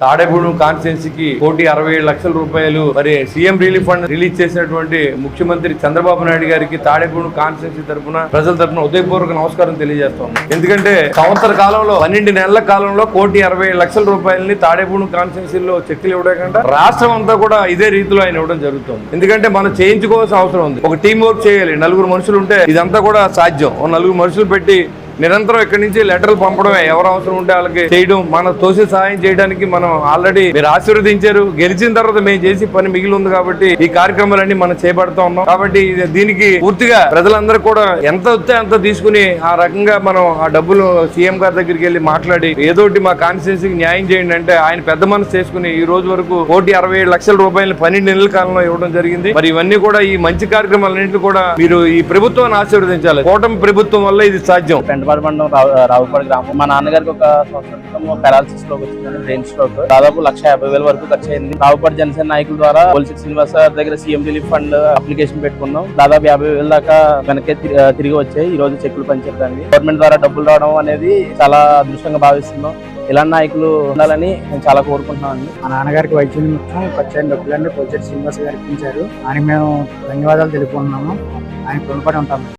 తాడేపూడి కాన్స్టిట్యున్సీకి కోటి అరవై ఏడు లక్షల రూపాయలు. మరి సీఎం రిలీఫ్ ఫండ్ రిలీజ్ చేసినటువంటి ముఖ్యమంత్రి చంద్రబాబు నాయుడు గారికి తాడేపూడి కాన్స్టిట్యున్సీ తరపున ప్రజల తరపున ఉదయపూర్వక నమస్కారం తెలియజేస్తాం. ఎందుకంటే సంవత్సర కాలంలో పన్నెండు నెలల కాలంలో కోటి అరవై లక్షల రూపాయలని తాడేపూడి కాన్స్టిట్యున్సీలో చెక్కులు ఇవ్వడం రాష్ట్రం అంతా కూడా ఇదే రీతిలో ఆయన ఇవ్వడం జరుగుతుంది. ఎందుకంటే మనం చేయించుకోవాల్సిన అవసరం ఉంది. ఒక టీం వర్క్ చేయాలి. నలుగురు మనుషులు ఉంటే ఇదంతా కూడా సాధ్యం. నలుగురు మనుషులు పెట్టి నిరంతరం ఇక్కడి నుంచి లెటర్లు పంపడమే. ఎవరు అవసరం ఉంటే వాళ్ళకి చేయడం. మన తోసి సహాయం చేయడానికి మనం ఆల్రెడీ మీరు ఆశీర్వదించారు. గెలిచిన తర్వాత మేము చేసి పని మిగిలి ఉంది కాబట్టి ఈ కార్యక్రమాలన్నీ మనం చేపడుతూ ఉన్నాం. కాబట్టి దీనికి పూర్తిగా ప్రజలందరూ కూడా ఎంత వస్తే అంత తీసుకుని ఆ రకంగా మనం ఆ డబ్బులు సీఎం గారి దగ్గరికి వెళ్ళి మాట్లాడి ఏదోటి మా కాన్స్టిట్యూన్సీకి న్యాయం చేయండి అంటే ఆయన పెద్ద మనసు చేసుకుని ఈ రోజు వరకు కోటి అరవై ఏడు లక్షల రూపాయలు పన్నెండు నెలల కాలంలో ఇవ్వడం జరిగింది. మరి ఇవన్నీ కూడా ఈ మంచి కార్యక్రమాలన్నింటినీ కూడా మీరు ఈ ప్రభుత్వాన్ని ఆశీర్వదించాలి. కూటమి ప్రభుత్వం వల్ల ఇది సాధ్యం. పెంటపాడు మండలం రావుపాడు గ్రామం. మా నాన్నగారికి ఒక సంవత్సరం క్రితం పెరాలసిస్ స్ట్రోక్ బ్రెయిన్ స్ట్రోక్ దాదాపు లక్ష యాభై వేల వరకు ఖర్చు అయింది రావుపాడు జనసేన నాయకుల ద్వారా పోలీసు శ్రీనివాస గారి దగ్గర సీఎం రిలీఫ్ ఫండ్ అప్లికేషన్ పెట్టుకున్నాం. దాదాపు యాభై వేల దాకా వెనకే తిరి- తిరిగి వచ్చాయి. ఈ రోజు చెక్కులు పనిచేయడానికి గవర్నమెంట్ ద్వారా డబ్బులు రావడం అనేది చాలా అదృష్టంగా భావిస్తున్నాం. ఇలాంటి నాయకులు ఉండాలని నేను చాలా కోరుకుంటున్నాను మా నాన్నగారికి వైద్య నిమిత్తం ఖర్చైన డబ్బులన్నీ పొచ్చటి శ్రీనివాస్ గారికి ఇచ్చారు ఆయన మేము ధన్యవాదాలు తెలుపుకుంటున్నాము. ఆయన రుణపడి ఉంటాము.